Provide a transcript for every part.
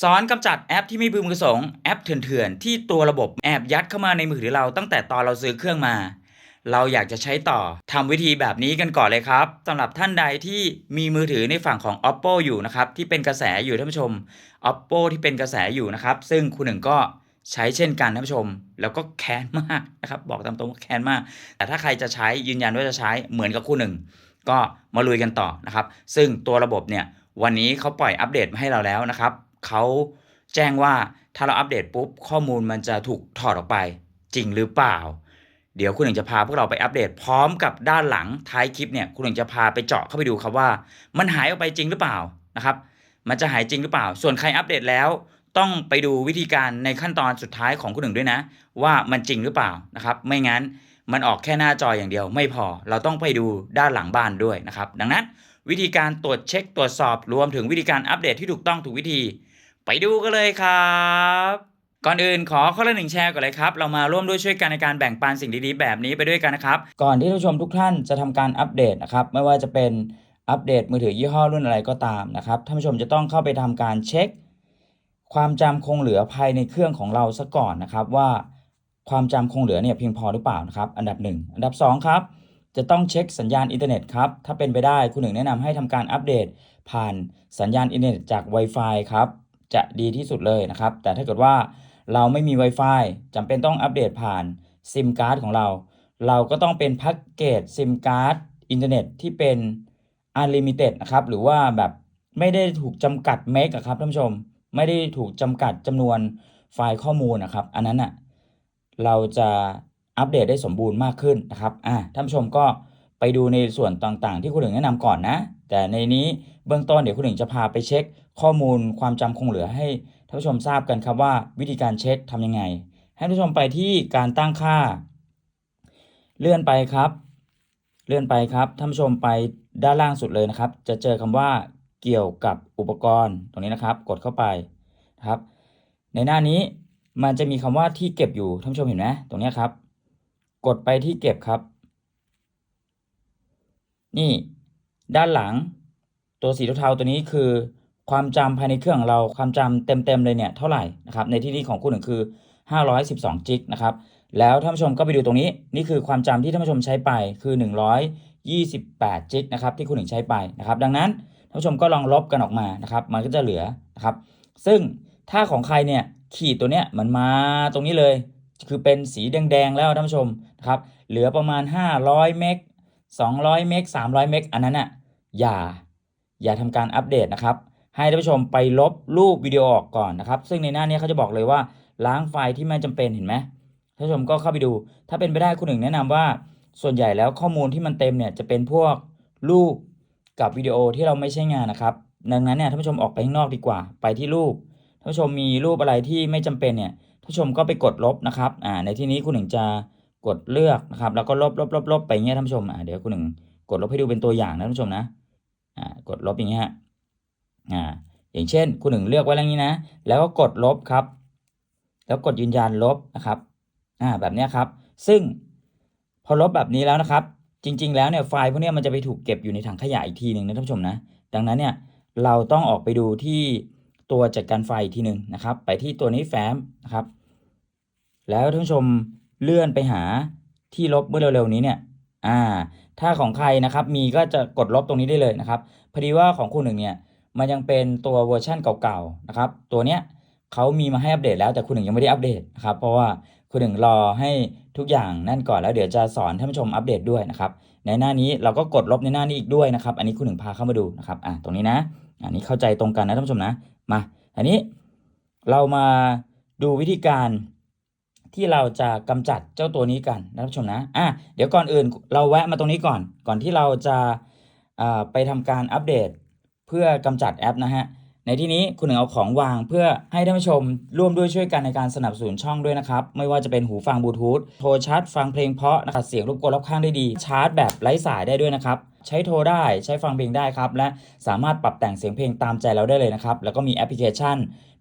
สอนกำจัดแอปที่ไม่พึงประสงค์แอปเถื่อนๆ ที่ตัวระบบแอบยัดเข้ามาในมือถือเราตั้งแต่ตอนเราซื้อเครื่องมา เราอยากจะใช้ต่อทำวิธีแบบนี้กันก่อนเลยครับสำหรับท่านใดที่มีมือถือในฝั่งของ oppo อยู่นะครับที่เป็นกระแสอยู่ท่านผู้ชม oppo ที่เป็นกระแสอยู่นะครับ ซึ่งคุณหนึ่งก็ใช้เช่นกันท่านผู้ชม แล้วก็แค้นมากนะครับ บอกตามตรงว่าแค้นมาก แต่ถ้าใครจะใช้ยืนยันว่าจะใช้เหมือนกับคุณหนึ่งก็มาลุยกันต่อนะครับ ซึ่งตัวระบบเนี่ยวันนี้เขาปล่อยอัปเดตมาให้เราแล้วนะครับ เขาแจ้งว่าถ้าเราอัปเดตปุ๊บ ข้อมูลมันจะถูกถอดออกไป จริงหรือเปล่า เดี๋ยวคุณหนึ่งจะพาพวกเราไปอัปเดตพร้อมกับด้านหลังท้ายคลิปเนี่ยคุณหนึ่งจะพาไปเจาะเข้าไปดูครับว่า มันหายออกไปจริงหรือเปล่านะครับ มันจะหายจริงหรือเปล่า ส่วนใครอัปเดตแล้ว ต้องไปดูวิธีการในขั้นตอนสุดท้ายของคุณหนึ่งด้วยนะ ว่ามันจริงหรือเปล่านะครับ ไม่งั้นมันออกแค่หน้าจออย่างเดียวไม่พอ เราต้องไปดูด้านหลังบ้านด้วยนะครับ ดังนั้นวิธีการตรวจเช็คตรวจสอบรวมถึงวิธีการอัปเดตที่ถูกต้องถูกวิธี ไปดูกันเลยครับก่อนอื่นขอข้อละหนึ่งแชร์ก่อนเลยครับ เรามาร่วมด้วยช่วยกันในการแบ่งปันสิ่งดีๆ แบบนี้ไปด้วยกันนะครับ ก่อนที่ท่านผู้ชมทุกท่านจะทำการอัปเดตนะครับ ไม่ว่าจะเป็นอัปเดตมือถือยี่ห้อรุ่นอะไรก็ตามนะครับท่านผู้ชมจะต้องเข้าไปทำการเช็ค ความจำคงเหลือภายในเครื่องของเราซะก่อนนะครับ ว่าความจำคงเหลือเนี่ยเพียงพอหรือเปล่านะครับอันดับ 1 อันดับ 2 ครับ จะต้องเช็คสัญญาณอินเทอร์เน็ตครับถ้าเป็นไปได้คุณหนึ่งแนะนำให้ทำการอัปเดต ผ่านสัญญาณอินเทอร์เน็ตจาก Wi-Fi ครับ จะดีที่สุดเลยนะครับ แต่ถ้าเกิดว่าเราไม่มี Wi-Fi จำเป็นต้องอัปเดตผ่านซิมการ์ดของเรา เราก็ต้องเป็นแพ็กเกจซิมการ์ดอินเทอร์เน็ตที่เป็น Unlimited นะครับ หรือว่าแบบไม่ได้ถูกจำกัดเมกอะครับท่านผู้ชม ไม่ได้ถูกจำกัดจำนวนไฟล์ข้อมูลนะครับ อันนั้นอะเราจะอัปเดตได้สมบูรณ์มากขึ้นนะครับ อ่าท่านผู้ชมก็ไปดูในส่วนต่างๆ ที่คุณหนึ่งแนะนำก่อนนะ แต่ในนี้เบื้องต้นเดี๋ยวคุณหนึ่งจะพาไปเช็ค ข้อมูลความจำคงเหลือให้ท่านผู้ชมทราบกันครับว่าวิธีการเช็คทำยังไง ให้ท่านผู้ชมไปที่การตั้งค่า เลื่อนไปครับ เลื่อนไปครับท่านผู้ชมไปด้านล่างสุดเลยนะครับ จะเจอคำว่าเกี่ยวกับอุปกรณ์ตรงนี้นะครับ กดเข้าไปนะครับ ในหน้านี้มันจะมีคำว่าที่เก็บอยู่ท่านผู้ชมเห็นไหมตรงนี้ครับ กดไปที่เก็บครับ นี่ ด้านหลัง ตัวสีเทาๆตัวนี้คือ ความจำภายในเครื่องของเราความจำเต็มๆเลยเนี่ยเท่าไหร่นะครับในที่นี้ของคุณหนึ่งคือ 512จิกนะครับแล้วท่านผู้ชมก็ไปดูตรงนี้นี่คือความจำที่ท่านผู้ชมใช้ไปคือ 128จิกนะครับที่คุณหนึ่งใช้ไปนะครับดังนั้นท่านผู้ชมก็ลองลบกันออกมานะครับมันก็จะเหลือนะครับซึ่งถ้าของใครเนี่ยขีดตัวเนี้ยมันมาตรงนี้เลย คือเป็นสีแดงๆแล้วท่านผู้ชมนะครับเหลือประมาณ 500 เมก200 เมก300 เมกอันนั้นอะ อย่า อย่าทำการอัปเดตนะครับ ให้ท่านผู้ชมไปลบรูปวิดีโอออกก่อนนะครับ ซึ่งในหน้านี้เขาจะบอกเลยว่าล้างไฟล์ที่ไม่จำเป็นเห็นไหมท่านผู้ชมก็เข้าไปดู ถ้าเป็นไปได้คุณหนึ่งแนะนำว่า ส่วนใหญ่แล้วข้อมูลที่มันเต็มเนี่ยจะเป็นพวกรูปกับวิดีโอที่เราไม่ใช้งานนะครับ ดังนั้นเนี่ยท่านผู้ชมออกไปข้างนอกดีกว่า ไปที่รูปท่านผู้ชมมีรูปอะไรที่ไม่จำเป็นเนี่ยท่านผู้ชมก็ไปกดลบนะครับอ่าในที่นี้คุณหนึ่งจะกดเลือกนะครับ แล้วก็ลบลบลบลบไปงเงี้ยท่านผู้ชมอ่าเดี๋ยวคุณหนึ่งกดลบให้ดูเป็นตัวอย่างนะท่านผู้ชมนะอ่า กดลบอย่างเงี้ยฮะอ่าอย่างเช่นคุณหนึ่งเลือกไว้แล้วนี้นะ แล้วก็กดลบครับ แล้วกดยืนยันลบนะครับอ่าแบบนี้ครับ ซึ่งพอลบแบบนี้แล้วนะครับ จริง ๆ แล้วเนี่ยไฟล์พวกนี้มันจะไปถูกเก็บอยู่ในถังขยะอีกทีหนึ่งนะท่านผู้ชมนะ ดังนั้นเนี่ยเราต้องออกไปดูที่ตัวจัดการไฟล์อีกทีหนึ่งนะครับ ไปที่ตัวนี้แฟ้มนะครับ แล้วท่านผู้ชมเลื่อนไปหาที่ลบเมื่อเร็วๆนี้เนี่ย อ่า ถ้าของใครนะครับมีก็จะกดลบตรงนี้ได้เลยนะครับพอดีว่าของคุณหนึ่งเนี่ยมันยังเป็นตัวเวอร์ชั่นเก่าๆนะครับตัวเนี้ยเขามีมาให้อัปเดตแล้วแต่คุณหนึ่งยังไม่ได้อัปเดตนะครับเพราะว่าคุณหนึ่งรอให้ทุกอย่างนั่นก่อนแล้วเดี๋ยวจะสอนท่านผู้ชมอัปเดตด้วยนะครับในหน้านี้เราก็กดลบในหน้านี้อีกด้วยนะครับ อันนี้คุณหนึ่งพาเข้ามาดูนะครับอะตรงนี้นะ อันนี้เข้าใจตรงกันนะท่านผู้ชมนะมาอันนี้เรามาดูวิธีการ ที่เราจะกำจัดเจ้าตัวนี้กันนะท่านผู้ชมนะอะเดี๋ยวก่อนอื่นเราแวะมาตรงนี้ก่อน ก่อนที่เราจะไปทำการอัปเดต เพื่อกำจัดแอปนะฮะในที่นี้คุณหนึ่งเอาของวางเพื่อให้ท่านผู้ชมร่วมด้วยช่วยกันในการสนับสนุนช่องด้วยนะครับ ไม่ว่าจะเป็นหูฟังบลูทูธโทรชาร์จฟังเพลงเพราะนะครับเสียงรบกวนรอบข้างได้ดี ชาร์จแบบไร้สายได้ด้วยนะครับ ใช้โทรได้ใช้ฟังเพลงได้ครับ และสามารถปรับแต่งเสียงเพลงตามใจเราได้เลยนะครับ แล้วก็มีแอปพลิเคชัน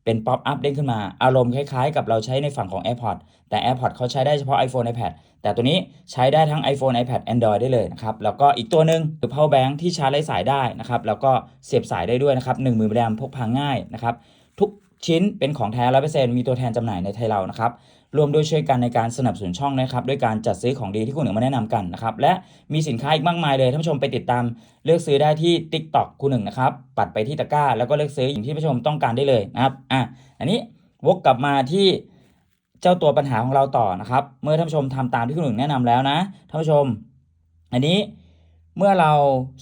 เป็นป๊อปอัพเด้งขึ้นมา อารมณ์คล้ายๆ กับเราใช้ในฝั่งของ AirPods แต่ AirPods เขาใช้ได้เฉพาะ iPhone iPad แต่ตัวนี้ใช้ได้ทั้ง iPhone iPad Android ได้เลยนะครับ แล้วก็อีกตัวหนึ่งคือ power bank ที่ชาร์จไร้สายได้นะครับ แล้วก็เสียบสายได้ด้วยนะครับหนึ่งมือแรมพกพาง่ายนะครับ ทุกชิ้นเป็นของแท้ร้อยเปอร์เซ็นต์มีตัวแทนจำหน่ายในไทยเรานะครับ รวมด้วยช่วยกันในการสนับสนุนช่องนะครับด้วยการจัดซื้อของดีที่คุณหนึ่งมาแนะนำกันนะครับและมีสินค้าอีกมากมายเลยท่านผู้ชมไปติดตามเลือกซื้อได้ที่ TikTok คุณหนึ่งนะครับปัดไปที่ตะกร้า แล้วก็เลือกซื้ออย่างที่ท่านผู้ชมต้องการได้เลยนะครับอะอันนี้วกกลับมาที่เจ้าตัวปัญหาของเราต่อนะครับ เมื่อท่านผู้ชมทำตามที่คุณหนึ่งแนะนำแล้วนะท่านผู้ชม อันนี้ เมื่อเรา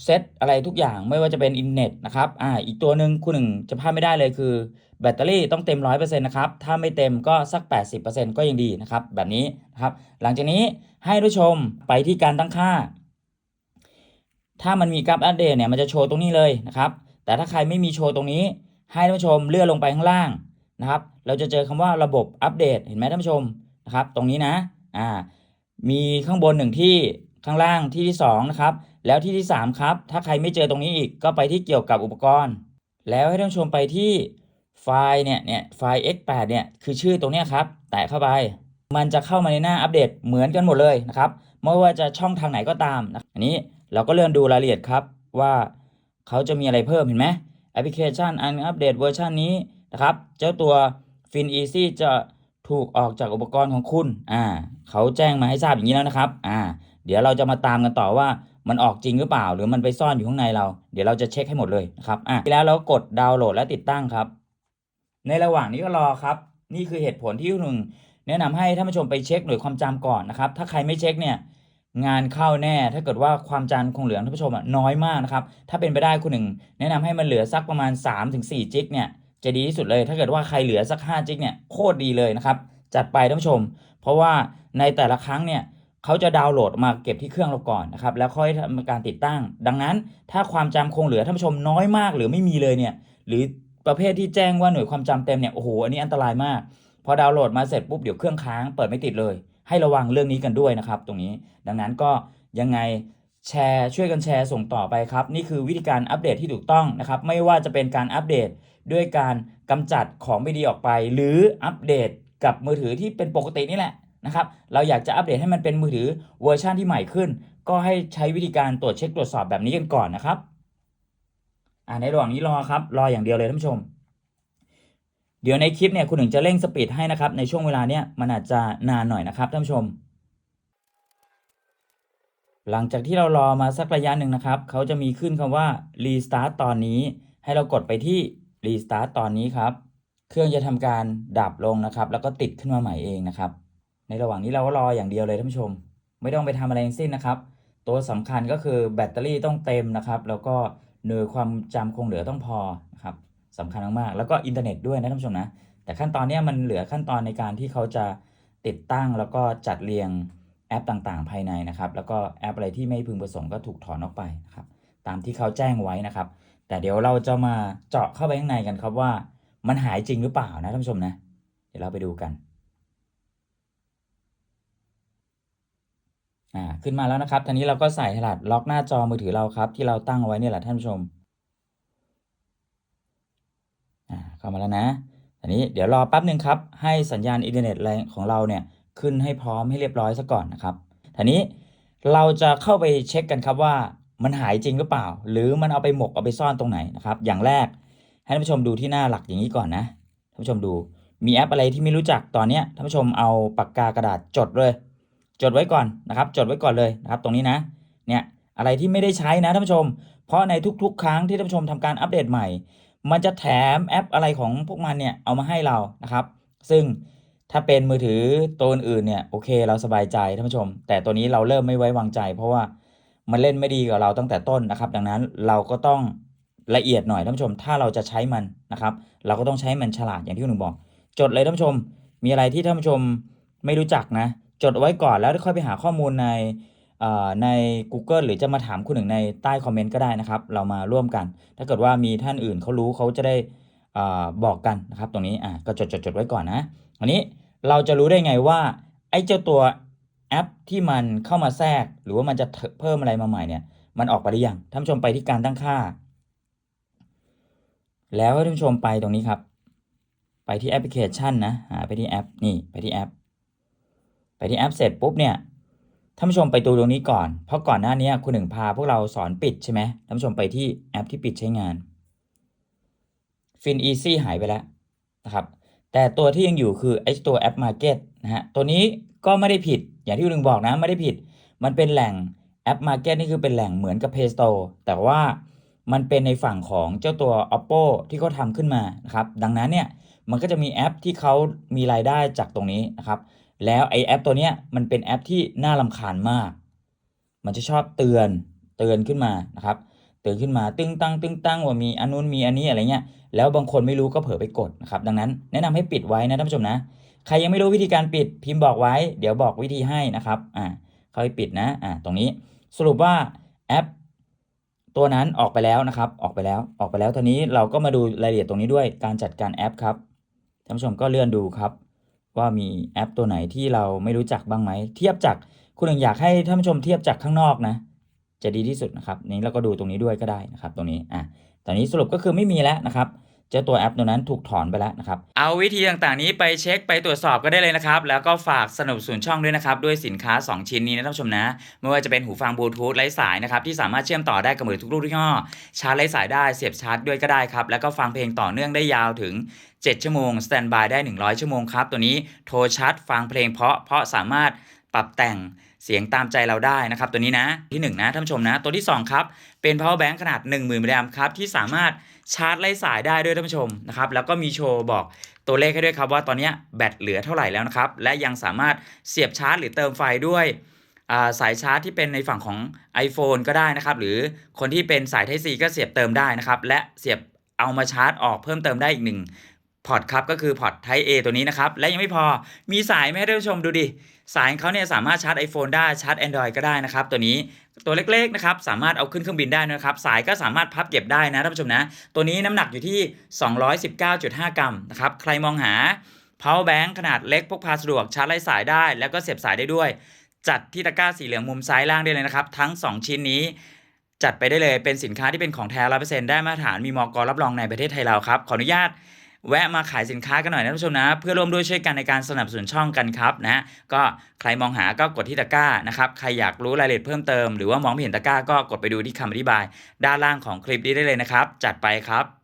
เซตอะไรทุกอย่างไม่ว่าจะเป็นอินเน็ตนะครับอ่าอีกตัวหนึ่งคุณหนึ่งจะพลาดไม่ได้เลยคือ แบตเตอรี่ต้องเต็ม 100%นะครับ ถ้าไม่เต็มก็สัก 80%ก็ยังดีนะครับ แบบนี้นะครับ หลังจากนี้ให้ผู้ชมไปที่การตั้งค่า ถ้ามันมีกราฟอัปเดตเนี่ยมันจะโชว์ตรงนี้เลยนะครับ แต่ถ้าใครไม่มีโชว์ตรงนี้ ให้ท่านผู้ชมเลื่อนลงไปข้างล่างนะครับ เราจะเจอคำว่าระบบอัปเดต เห็นไหมท่านผู้ชมนะครับ ตรงนี้นะอ่ามีข้างบนหนึ่งที่ข้างล่างที่ที่สองนะครับ แล้วที่ที่สามครับ ถ้าใครไม่เจอตรงนี้อีกก็ไปที่เกี่ยวกับอุปกรณ์ แล้วให้ท่านชมไปที่ไฟล์เนี่ยเนี่ยไฟล์ x8 เนี่ยคือชื่อตรงนี้ครับ แตะเข้าไป มันจะเข้ามาในหน้าอัปเดตเหมือนกันหมดเลยนะครับไม่ว่าจะช่องทางไหนก็ตามนะอันนี้เราก็เลื่อนดูรายละเอียดครับ ว่าเขาจะมีอะไรเพิ่มเห็นไหมแอปพลิเคชันอันอัปเดตเวอร์ชันนี้นะครับ เจ้าตัว Fin Easy จะถูกออกจากอุปกรณ์ของคุณ อ่า เขาแจ้งมาให้ทราบอย่างนี้แล้วนะครับ อ่า เดี๋ยวเราจะมาตามกันต่อว่า มันออกจริงหรือเปล่า หรือมันไปซ่อนอยู่ข้างในเรา เดี๋ยวเราจะเช็คให้หมดเลยนะครับอะแล้วเราก็กดดาวน์โหลดและติดตั้งครับ ในระหว่างนี้ก็รอครับ นี่คือเหตุผลที่คุณหนึ่งแนะนำให้ท่านผู้ชมไปเช็คหน่วยความจำก่อนนะครับ ถ้าใครไม่เช็คเนี่ยงานเข้าแน่ ถ้าเกิดว่าความจำคงเหลือท่านผู้ชมน้อยมากนะครับ ถ้าเป็นไปได้คุณหนึ่งแนะนำให้มันเหลือสักประมาณ 3-4จิกเนี่ยจะดีที่สุดเลย ถ้าเกิดว่าใครเหลือสัก5จิกเนี่ยโคตรดีเลยนะครับ จัดไปท่านผู้ชม เพราะว่าในแต่ละครั้งเนี่ย เขาจะดาวน์โหลดมาเก็บที่เครื่องเราก่อนนะครับแล้วค่อยทำการติดตั้ง ดังนั้น ถ้าความจำคงเหลือท่านผู้ชมน้อยมากหรือไม่มีเลยเนี่ยหรือประเภทที่แจ้งว่าหน่วยความจำเต็มเนี่ยโอ้โหอันนี้อันตรายมาก พอดาวน์โหลดมาเสร็จปุ๊บเดี๋ยวเครื่องค้างเปิดไม่ติดเลย ให้ระวังเรื่องนี้กันด้วยนะครับ ตรงนี้ ดังนั้นก็ยังไงแชร์ช่วยกันแชร์ส่งต่อไปครับ นี่คือวิธีการอัปเดตที่ถูกต้องนะครับ ไม่ว่าจะเป็นการอัปเดตด้วยการกำจัดของไม่ดีออกไป หรืออัปเดตกับมือถือที่เป็นปกตินี่แหละ นะครับ เราอยากจะอัปเดตให้มันเป็นมือถือเวอร์ชันที่ใหม่ขึ้น ก็ให้ใช้วิธีการตรวจเช็คตรวจสอบแบบนี้กันก่อนนะครับอ่าในระหว่างนี้รอครับ รออย่างเดียวเลยท่านผู้ชม เดี๋ยวในคลิปเนี่ยคุณหนึ่งจะเร่งสปีดให้นะครับ ในช่วงเวลาเนี้ยมันอาจจะนานหน่อยนะครับท่านผู้ชม หลังจากที่เรารอมาสักระยะหนึ่งนะครับเขาจะมีขึ้นคำว่า restart ตอนนี้ ให้เรากดไปที่ restart ตอนนี้ครับ เครื่องจะทำการดับลงนะครับ แล้วก็ติดขึ้นมาใหม่เองนะครับ ในระหว่างนี้เราก็รออย่างเดียวเลยท่านผู้ชม ไม่ต้องไปทำอะไรทั้งสิ้นนะครับ ตัวสำคัญก็คือแบตเตอรี่ต้องเต็มนะครับ แล้วก็หน่วยความจำคงเหลือต้องพอนะครับสำคัญมากๆแล้วก็อินเทอร์เน็ตด้วยนะท่านผู้ชมนะแต่ขั้นตอนนี้มันเหลือขั้นตอนในการที่เขาจะติดตั้งแล้วก็จัดเรียงแอปต่างๆ ภายในนะครับ แล้วก็แอปอะไรที่ไม่พึงประสงค์ก็ถูกถอนออกไปนะครับตามที่เขาแจ้งไว้นะครับ แต่เดี๋ยวเราจะมาเจาะเข้าไปข้างในกันครับว่า มันหายจริงหรือเปล่านะท่านผู้ชมนะ เดี๋ยวเราไปดูกัน อ่าขึ้นมาแล้วนะครับทีนี้เราก็ใส่รหัสล็อกหน้าจอมือถือเราครับ ที่เราตั้งไว้เนี่ยแหละท่านผู้ชมอ่าเข้ามาแล้วนะทีนี้เดี๋ยวรอแป๊บหนึ่งครับให้สัญญาณอินเทอร์เน็ตอะไรของเราเนี่ยขึ้นให้พร้อมให้เรียบร้อยซะก่อนนะครับทีนี้เราจะเข้าไปเช็คกันครับว่ามันหายจริงหรือเปล่า หรือมันเอาไปหมกเอาไปซ่อนตรงไหนนะครับอย่างแรกให้ท่านผู้ชมดูที่หน้าหลักอย่างนี้ก่อนนะท่านผู้ชมดูมีแอปอะไรที่ไม่รู้จักตอนนี้ท่านผู้ชมเอาปากกากระดาษจดเลย จดไว้ก่อนนะครับ จดไว้ก่อนเลยนะครับ ตรงนี้นะ เนี่ยอะไรที่ไม่ได้ใช้นะท่านผู้ชม เพราะในทุกๆ ครั้งที่ท่านผู้ชมทำการอัปเดตใหม่ มันจะแถมแอปอะไรของพวกมันเนี่ยเอามาให้เรานะครับ ซึ่งถ้าเป็นมือถือตัวอื่นเนี่ยโอเคเราสบายใจท่านผู้ชม แต่ตัวนี้เราเริ่มไม่ไว้วางใจ เพราะว่ามันเล่นไม่ดีกับเราตั้งแต่ต้นนะครับ ดังนั้นเราก็ต้องละเอียดหน่อยท่านผู้ชม ถ้าเราจะใช้มันนะครับ เราก็ต้องใช้มันฉลาดอย่างที่คุณหนึ่งบอก จดเลยท่านผู้ชม มีอะไรที่ท่านผู้ชมไม่รู้จักนะ จดไว้ก่อนแล้วค่อยไปหาข้อมูลในใน Google หรือจะมาถามคุณหนึ่งในใต้คอมเมนต์ก็ได้นะครับ เรามาร่วมกัน ถ้าเกิดว่ามีท่านอื่นเขารู้เขาจะได้อบอกกันนะครับ ตรงนี้อะก็จดจดจดไว้ก่อนนะอันนี้เราจะรู้ได้ไงว่าไอ้เจ้าตัวแอปที่มันเข้ามาแทรก หรือว่ามันจะเพิ่มอะไรมาใหม่เนี่ย มันออกไปหรือยังท่านผู้ชมไปที่การตั้งค่า แล้วท่านผู้ชมไปตรงนี้ครับ ไปที่แอปพลิเคชันนะหาไปที่แอปนี่ไปที่แอป ไปที่แอปเสร็จปุ๊บเนี่ยท่านผู้ชมไปดูตรงนี้ก่อน เพราะก่อนหน้านี้คุณหนึ่งพาพวกเราสอนปิดใช่ไหมท่านผู้ชมไปที่แอปที่ปิดใช้งาน Fin Easy หายไปแล้วนะครับ แต่ตัวที่ยังอยู่คือไอ้ตัวแอป Market นะฮะ ตัวนี้ก็ไม่ได้ผิด อย่างที่คุณลุงบอกนะไม่ได้ผิด มันเป็นแหล่งแอป Market นี่คือเป็นแหล่งเหมือนกับ Play Store แต่ว่ามันเป็นในฝั่งของเจ้าตัว Oppo ที่เขาทำขึ้นมานะครับ ดังนั้นเนี่ยมันก็จะมีแอปที่เขามีรายได้จากตรงนี้นะครับ แล้วไอแอปตัวเนี้ยมันเป็นแอปที่น่ารำคาญมาก มันจะชอบเตือนเตือนขึ้นมานะครับเตือนขึ้นมาตึ้งตั้งตึ้งตั้งว่ามีอันนู้นมีอันนี้อะไรเงี้ยแล้วบางคนไม่รู้ก็เผลอไปกดนะครับดังนั้นแนะนำให้ปิดไว้นะท่านผู้ชมนะ ใครยังไม่รู้วิธีการปิดพิมพ์บอกไว้ เดี๋ยวบอกวิธีให้นะครับอ่าเขาให้ปิดนะอ่าตรงนี้สรุปว่าแอปตัวนั้นออกไปแล้วนะครับ ออกไปแล้วออกไปแล้วตอนนี้เราก็มาดูรายละเอียดตรงนี้ด้วยการจัดการแอปครับท่านผู้ชมก็เลื่อนดูครับ ว่ามีแอปตัวไหนที่เราไม่รู้จักบ้างไหม เทียบจากคุณหนึ่งอยากให้ท่านผู้ชมเทียบจากข้างนอกนะ จะดีที่สุดนะครับนี้เราก็ดูตรงนี้ด้วยก็ได้นะครับ ตรงนี้อะตอนนี้สรุปก็คือไม่มีแล้วนะครับ เจ้าตัวแอปตัวนั้นถูกถอนไปแล้วนะครับ เอาวิธีต่างๆนี้ไปเช็คไปตรวจสอบก็ได้เลยนะครับ แล้วก็ฝากสนับสนุนช่องด้วยนะครับ ด้วยสินค้า 2 ชิ้นนี้นะท่านผู้ชมนะ ไม่ว่าจะเป็นหูฟังบลูทูธไร้สายนะครับ ที่สามารถเชื่อมต่อได้กับมือทุกรุ่นทุกยี่ห้อชาร์จไร้สายได้เสียบชาร์จด้วยก็ได้ครับ แล้วก็ฟังเพลงต่อเนื่องได้ยาวถึง 7 ชั่วโมงสแตนบายได้ 100 ชั่วโมงครับตัวนี้โทรชาร์จฟังเพลงเพราะเพราะสามารถ ปรับแต่งเสียงตามใจเราได้นะครับ ตัวนี้นะที่ 1 นะท่านผู้ชมนะ ตัวที่ 2 ครับ เป็น power bank ขนาด 10,000มิลลิแอมครับ ที่สามารถชาร์จไร้สายได้ด้วยท่านผู้ชมนะครับ แล้วก็มีโชว์บอกตัวเลขให้ด้วยครับว่าตอนนี้แบตเหลือเท่าไหร่แล้วนะครับ และยังสามารถเสียบชาร์จหรือเติมไฟด้วยสายชาร์จที่เป็นในฝั่งของ iPhone ก็ได้นะครับ หรือคนที่เป็นสาย Type C ก็เสียบเติมได้นะครับ และเสียบเอามาชาร์จออกเพิ่มเติมได้อีกหนึ่ง พอร์ตครับก็คือพอร์ต Type A ตัวนี้นะครับ และยังไม่พอมีสายไหมให้ท่านผู้ชมดูดิ สายเขาเนี่ยสามารถชาร์จ iPhone ได้ชาร์จ Android ก็ได้นะครับ ตัวนี้ตัวเล็กๆนะครับสามารถเอาขึ้นเครื่องบินได้นะครับ สายก็สามารถพับเก็บได้นะท่านผู้ชมนะ ตัวนี้น้ำหนักอยู่ที่ 219.5 กรัมนะครับใครมองหา power bank ขนาดเล็กพกพาสะดวกชาร์จไร้สายได้ แล้วก็เสียบสายได้ด้วย จัดที่ตะกร้าสีเหลืองมุมซ้ายล่างได้เลยนะครับทั้ง 2 ชิ้นนี้จัดไปได้เลยเป็นสินค้าที่เป็นของแท้ร้อยเปอร์เซ็นต์ได้มาตรฐานมีมอกรับรองในประเทศไทยเราครับขออนุญาต แวะมาขายสินค้ากันหน่อยนะท่านผู้ชมนะ เพื่อร่วมด้วยช่วยกันในการสนับสนุนช่องกันครับนะก็ใครมองหาก็กดที่ตะกร้านะครับใครอยากรู้รายละเอียดเพิ่มเติมหรือว่ามองไม่เห็นตะกร้าก็กดไปดูที่คำอธิบาย ด้านล่างของคลิปนี้ได้เลยนะครับ จัดไปครับ